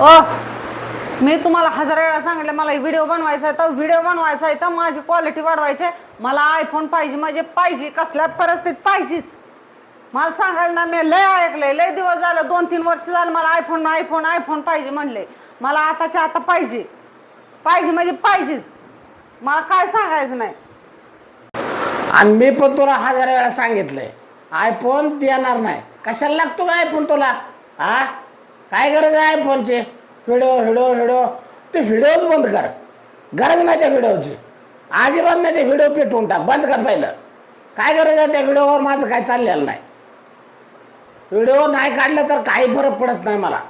ओ मी तुम्हाला हजार वेळा सांगितलं मला व्हिडिओ बनवायचा आहे. तर व्हिडिओ बनवायचा आहे तर माझी क्वालिटी वाढवायची आहे. मला आयफोन पाहिजे म्हणजे पाहिजे कसल्या परिस्थितीत पाहिजेच. मला सांगायचं ना मी लय ऐकलंय लय दिवस झालं दोन तीन वर्ष झालं मला आयफोन आयफोन आयफोन पाहिजे म्हणले. मला आताच्या आता पाहिजे. पाहिजे म्हणजे पाहिजेच. मला काय सांगायचं नाही. आणि मी पण तुला हजार वेळा सांगितलंय आयफोन देणार नाही. कशाला लागतो का आयफोन तुला? हा काय गरज आहे फोनचे व्हिडिओ व्हिडिओ व्हिडिओ ते व्हिडिओच बंद कर. गरज नाही त्या व्हिडिओची अजिबात नाही ते व्हिडिओ पेटवून टाक. बंद कर पहिलं. काय गरज आहे त्या व्हिडिओवर माझं काय चाललेलं नाही. व्हिडिओ नाही काढलं तर काही फरक पडत नाही मला.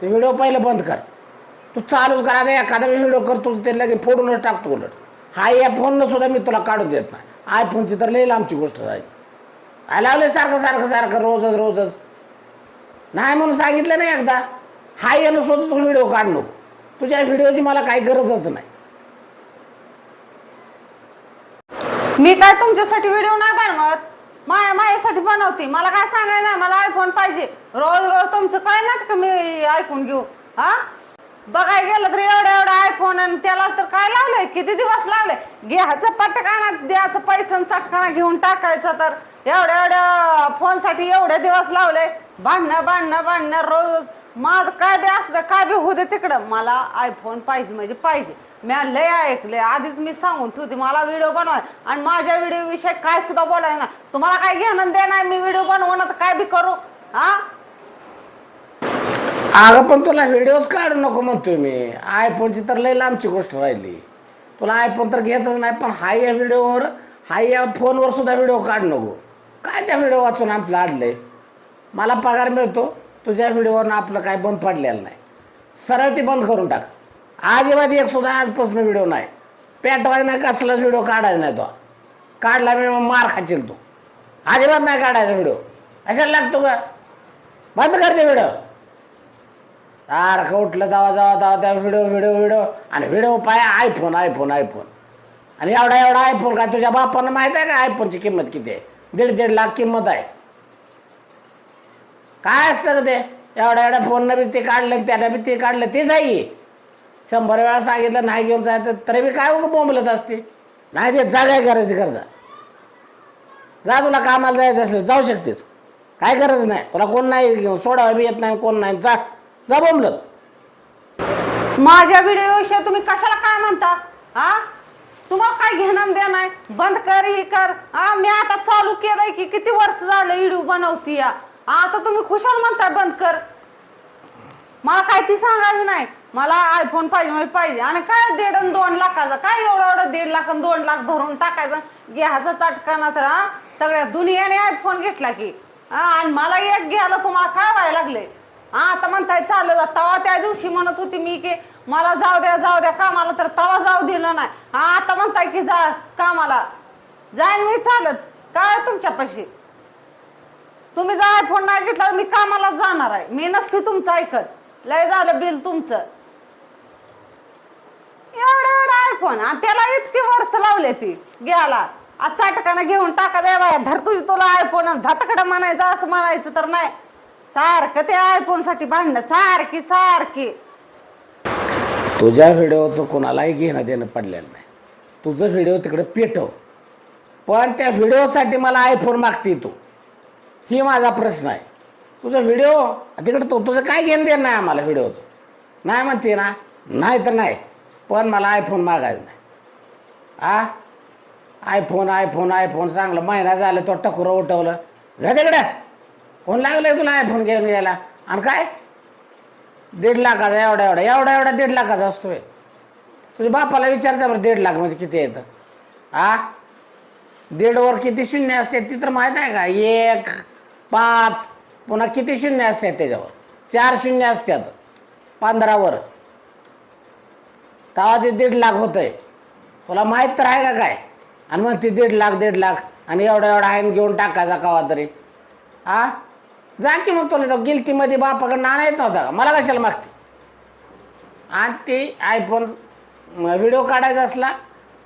ते व्हिडिओ पहिलं बंद कर. तू चालूच करा. दे एखादा व्हिडिओ करतो ते लगेच फोडूनच टाकतो उलट. हा या फोननं सुद्धा मी तुला काढू देत नाही. आयफोनची तर लई लांबची गोष्ट राहील काय लावले सारखं सारखं सारखं रोजच रोजच. नाही म्हणून सांगितलं नाही एकदा. हा येणं स्वतः तू व्हिडिओ काढलो. तुझ्या व्हिडिओची मला काही गरजच नाही. मी काय तुमच्यासाठी व्हिडिओ नाही बनवत? माया माझ्यासाठी बनवते. मला काय सांगायला नाही. मला आयफोन पाहिजे. रोज रोज तुमचं काय नाटक मी ऐकून घेऊ? हा? बघाय गेलं तर एवढा एवढा आयफोन आणि त्याला तर काय लावलंय? किती दिवस लावले घ्यायचं पटकाना द्यायचं पैसा चटकाना घेऊन टाकायचं तर. एवढ्या एवढ्या फोनसाठी एवढे दिवस लावले. भांडणं भांडणं भांडणं रोज माझं काय बी असतं काय बी होते तिकडं. मला आयफोन पाहिजे म्हणजे पाहिजे. मी लय ऐकले आधीच मी सांगून ठेवते. मला व्हिडिओ बनवाय आणि माझ्या व्हिडिओविषयी काय सुद्धा बोलाय ना तुम्हाला काय घेणं दे नाही मी व्हिडिओ बनवणं तर काय बी करू? हा? अगं पण तुला व्हिडिओच काढू नको म्हणतोय मी. आयफोनची तर लई लांबची गोष्ट राहिली. तुला आयफोन तर घेतच नाही पण हाय या व्हिडिओवर हाय या फोनवर सुद्धा व्हिडिओ काढू नको. काय त्या व्हिडिओ वाचून आपलं आणलंय मला पगार मिळतो तुझ्या व्हिडिओवरनं आपलं काय बंद पडलेलं नाही. सरळ ती बंद करून टाक. आजीबाजी एक सुद्धा आजपासून व्हिडिओ नाही. पेटवायचा नाही कसलाच व्हिडिओ काढायचा नाही तो. काढला मी मग मार खाचील तू. अजिबात नाही काढायचा व्हिडिओ. अशा लागतो का? बंद करते व्हिडिओ. सारखं उठलं जावा जावा जावा त्या व्हिडिओ व्हिडिओ व्हिडिओ. आणि व्हिडिओ पाय आयफोन आयफोन आयफोन आणि एवढा एवढा आयफोन काय तुझ्या बापानं माहीत आहे का? आयफोनची किंमत किती आहे? दीड दीड लाख किंमत आहे. काय असतं ते? एवढ्या एवढ्या फोननं बी ते काढलं त्याला बी ते काढलं तेच आहे. शंभर वेळा सांगितलं नाही घेऊन जायचं तरी बी काय बोंबलत असते? नाही ते जा काय करायची गरजा जा. तुला कामाला जायचं असलं जाऊ शकतेस. काय गरज नाही. तुला कोण नाही घेऊन सोडावं बी येत नाही कोण नाही. जा जा बोंबलत. माझ्या व्हिडिओ विषयी तुम्ही कशाला काय म्हणता? हा तुम्हाला काय घेणं दे नाही बंद कर ही कर. हा मी आता चालू केलंय की किती वर्ष झालं इडू बनवती या आता तुम्ही खुशाल म्हणताय बंद कर. मला काय ती सांगायचं नाही. मला आयफोन पाहिजे म्हणजे पाहिजे. आणि काय दीड आणि दोन लाखाचा? काय एवढं एवढं दीड लाख आणि दोन लाख भरून टाकायचं? घ्यायचं चटकाना तर हा? सगळ्या दुनियाने आयफोन घेतला की. आणि मला एक घ्यायला तुम्हाला काय व्हायला लागले आता म्हणताय चाललं जा तवा त्या दिवशी म्हणत होती मी की मला जाऊ द्या जाऊ द्या कामाला. तर तवा जाऊ दिलं नाही. हा आता म्हणताय की जा कामाला. जाईन मी चालत. काय तुमच्यापाशी? तुम्ही जर आयफोन नाही घेतला तर मी कामाला जाणार आहे. मी नसते तुमचं ऐकत. लय झालं बिल तुमचं. एवढं एवढं आयफोन आणि त्याला इतकी वर्ष लावले ती घ्यायला. आज चाटकानं घेऊन टाका द्या बाया. धर तुझी तुला आयफोन झातकडं म्हणायचं असं म्हणायचं तर नाही. सारखं ते आयफोनसाठी भांडणं सारखी सारखी. तुझ्या व्हिडिओचं कोणालाही घेणं देणं पडलेलं नाही. तुझं व्हिडिओ तिकडे पेटव. पण त्या व्हिडिओसाठी मला आयफोन मागते तू. ही माझा प्रश्न आहे. तुझा व्हिडिओ तिकडे तो तुझं काय घेणं देणं नाही आम्हाला व्हिडिओचं नाही म्हणते ना. नाही तर नाही. पण मला आयफोन मागायचं नाही. आ? आयफोन आयफोन आयफोन चांगलं महिना झालं तो टकुरं उठवलं. जा तिकडं. कोण लागलं तुला आयफोन घेऊन यायला आणि काय? दीड लाखाचा एवढा एवढा एवढा एवढा दीड लाखाचा असतोय. तुझ्या बापाला विचारचा बरं दीड लाख म्हणजे किती येतं? आ? दीडवर किती शून्य असते ती तर माहीत आहे का? एक पाच. पुन्हा किती शून्य असतात त्याच्यावर? चार शून्य असतात. पंधरावर तेव्हा ते दीड लाख होतंय. तुला माहीत तर आहे का काय? आणि मग ती दीड लाख दीड लाख आणि एवढा एवढा आहे घेऊन टाकायचा कवा तरी. हा जा की मग तुला तो गिलतीमध्ये नाणं येत नव्हता मला कशाला मागते? आणि ती आयफोन व्हिडिओ काढायचा असला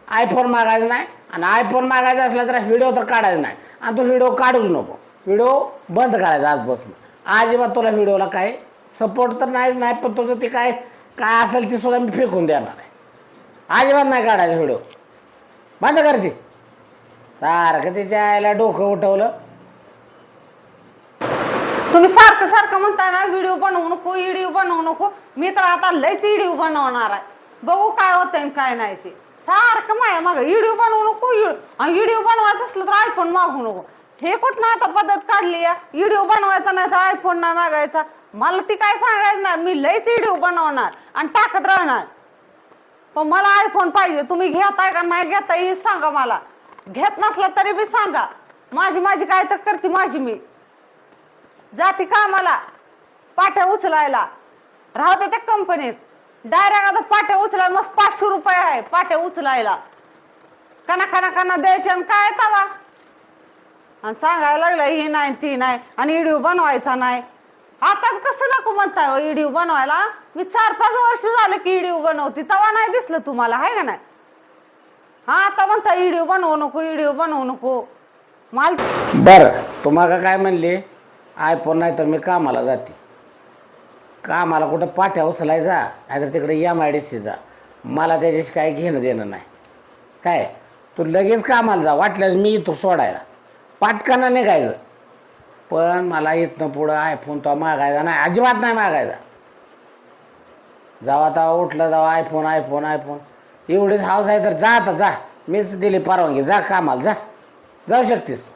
आयफोन मागायचा नाही. आणि आयफोन मागायचा असला तर व्हिडिओ तर काढायचा नाही. आणि तो व्हिडिओ काढूच नको. व्हिडिओ बंद करायचा बसून अजिबात तुला व्हिडिओला काय सपोर्ट तर नाहीच नाही पण तुझं ते काय काय असेल ते सुद्धा मी फेकून देणार आहे. अजिबात नाही काढायचा व्हिडिओ. बंद करते सारखं तिच्या आईला डोकं उठवलं. तुम्ही सारखं सारखं म्हणताय ना व्हिडिओ बनवू नको व्हिडिओ बनवू नको. मी तर आता लयच व्हिडिओ बनवणार आहे. बघू काय होतंय काय नाही ते. सारखं माया मागं व्हिडिओ बनवू नको व्हिडिओ बनवायचं असलं तर आयफोन मागू नको. हे कुठं आता पद्धत काढली या? व्हिडिओ बनवायचा नाही तर आयफोन नाही मागायचा. मला ती काय सांगायचं नाही. मी लयच व्हिडिओ बनवणार आणि टाकत राहणार. पण मला आयफोन पाहिजे. तुम्ही घेताय का नाही घेताय हे सांगा मला. घेत नसला तरी बी सांगा. माझी माझी काय तर करते माझी मी. जाती कामाला. पाट्या उचलायला. राहते त्या कंपनीत डायरेक्ट आता पाट्या उचलायला मस्त पाचशे रुपये आहे पाट्या उचलायला. कना कना कना द्यायचे आणि काय तवा? आणि सांगायला लागलं ही नाही ती नाही आणि इडिओ बनवायचा नाही. आताच कसं नको म्हणताय हो, इडिओ बनवायला? मी चार पाच वर्ष झालं की व्हिडिओ बनवते तवा नाही दिसलं तुम्हाला आहे का नाही? हा आता म्हणता व्हिडिओ बनवू नको व्हिडिओ बनवू नको. मला बर तुम्हाला काय म्हणले? आयफोन नाही तर मी कामाला जाते. कामाला कुठं पाट्या उचलायचा नाहीतर तिकडे एम आय डी सी जा. मला त्याच्याशी काय घेणं देणं नाही. काय? तू लगेच कामाला जा वाटल्यास मी येतो सोडायला. पाटकांना निघायचं. पण मला इथनं पुढं आयफोन तो मागायचा नाही अजिबात नाही मागायचा. जावा तेव्हा उठलं जावा आयफोन आयफोन आयफोन एवढीच हाऊस आहे तर जा आता जा. मीच दिली परवानगी जा कामाला जा. जाऊ शकतेस तू.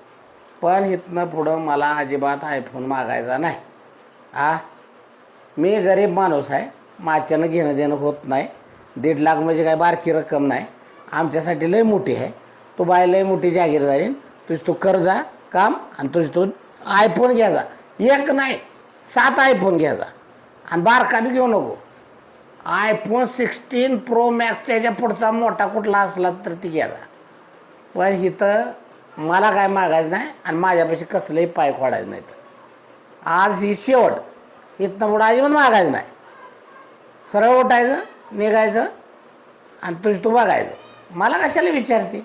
पण इथनं पुढं मला अजिबात आयफोन मागायचा नाही. आ? मी गरीब माणूस आहे. माझ्यानं घेणं देणं होत नाही. दीड लाख म्हणजे काय बारकी रक्कम नाही. आमच्यासाठी लय मोठी आहे. तू बाय लय मोठी जागीरदारी तुझी तू कर्जा काम आणि तुझ तू आयफोन घ्यायचा एक नाही सात आयफोन घ्यायचा आणि बारका बी घेऊ नको. आयफोन सिक्स्टीन प्रो मॅक्स त्याच्या पुढचा मोठा कुठला असला तर ती घ्यायचा पण इथं मला काय मागायचं नाही आणि माझ्यापाशी कसलंही पाय खोडायचं नाही तर आज ही शेवट. इथनं पुढं अजिबात मागायचं नाही. सरळ उठायचं निघायचं आणि तुझं तू बघायचं. मला कशाला विचारते?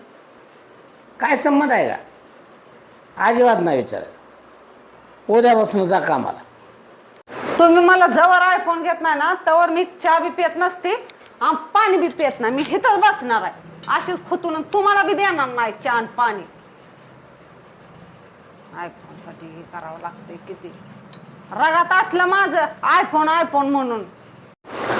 काय संमत आहे का? अजिबात नाही विचारायचं. उद्यापासून जा कामाला. तुम्ही मला जवळ आयफोन घेत नाही ना तवर मी चहा बी पित नसते आणि पाणी बी पित नाही. मी इथंच बसणार आहे. अशीच खुतून तुम्हाला बी देणार नाही चहा आणि पाणी. आयफोनसाठी हे करावं लागतंय किती? रगात आटलं माझं. आयफोन आयफोन म्हणून.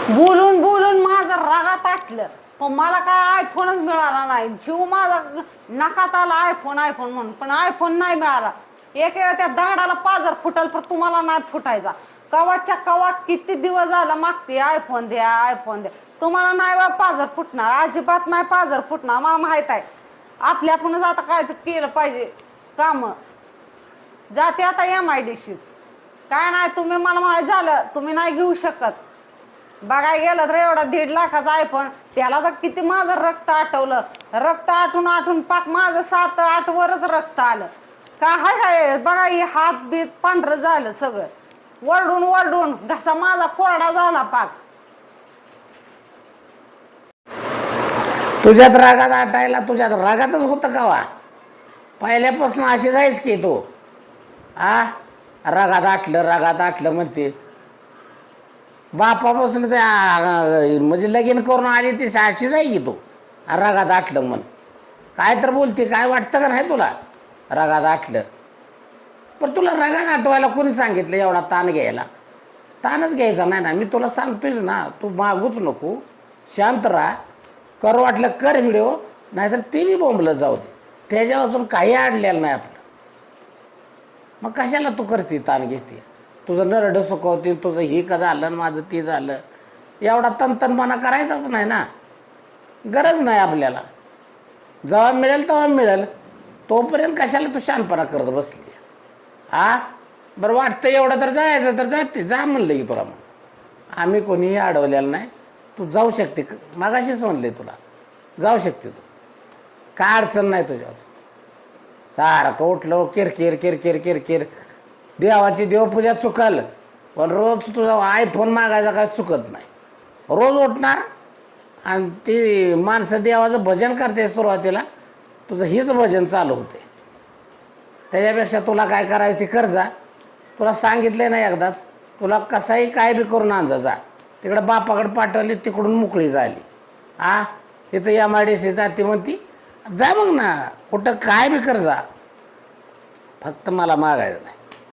बोलून बोलून माझं रगात आटलं. पण मला काय आयफोनच मिळाला नाही. जीव माझा नकात आला आयफोन आयफोन म्हणून. पण आयफोन नाही मिळाला. एक वेळा त्या दगडाला पाजर फुटल पण तुम्हाला नाही फुटायचा. कवाच्या कवा किती दिवस झाला मागते आयफोन द्या आयफोन द्या. तुम्हाला नाही बा पाजर फुटणार. अजिबात नाही पाजर फुटणार मला माहीत आहे. आपल्या आपणच आता काय तर केलं पाहिजे काम. जाते आता एम आय डी काय नाही तुम्ही मला माहीत झालं तुम्ही नाही घेऊ शकत. बघाय गेलं तर एवढा दीड लाखाचा आयफोन त्याला तर किती माझं रक्त आटवलं रक्त आटून आटून पाक माझं सात आठ वरच रक्त आलं. काय हाय काय? बघा हे हात बीत पांढरं झालं सगळं. वरडून वरडून घसा माझा कोरडा झाला पाक. तुझ्यात रागात आटायला तुझ्यात रागातच होतं का वा? पहिल्यापासून अशी जायच की तू. आ? रागात आटलं रागात आटलं म्हणते. बापापासून ते म्हणजे लगीन करून आली ती अशीच आहे की तू. रागात आटलं म्हण. काय तर बोलते काय वाटतं का नाही तुला? रागात आटलं. पण तुला रागात आटवायला कोणी सांगितलं एवढा ताण घ्यायला? ताणच घ्यायचा नाही ना. मी तुला सांगतोयच ना तू मागूच नको. शांत राहा. कर वाटलं कर व्हिडिओ. नाहीतर ते बी बोंबलं जाऊ दे. त्याच्यापासून काही अडलेलं नाही आपलं. मग कशाला तू करते ताण घेते? तुझं नरडं सुकवते तुझं हे का झालं आणि माझं ते झालं. एवढा तनतनपणा करायचाच नाही ना. गरज नाही आपल्याला. जेव्हा मिळेल तेव्हा मिळेल. तोपर्यंत कशाला तू शानपणा करत बसली? आ? बरं वाटतं एवढं तर जायचं तर जाते जा म्हणलं की तुला मग. आम्ही कोणीही अडवलेलं नाही. तू जाऊ शकते. मागाशीच म्हणले तुला. जाऊ शकते तू. काय अडचण नाही तुझ्यावर. सारखं उठलं किरकिर किरकिर किरकिर. देवाची देवपूजा चुकाल पण रोज तुझा आयफोन मागायचा काय चुकत नाही. रोज उठणार आणि ती माणसं देवाचं भजन करते सुरुवातीला तुझं हीच भजन चालू होते. त्याच्यापेक्षा तुला काय करायचं ते कर जा. तुला सांगितलं ना एकदाच तुला कसाही काय बी करून आणजा जा तिकडं बापाकडे पाठवली तिकडून मोकळी झाली. आ? इथं एम आय डी सी जाते म्हणती जा मग ना कुठं काय बी कर जा. फक्त मला मागायचं नाही.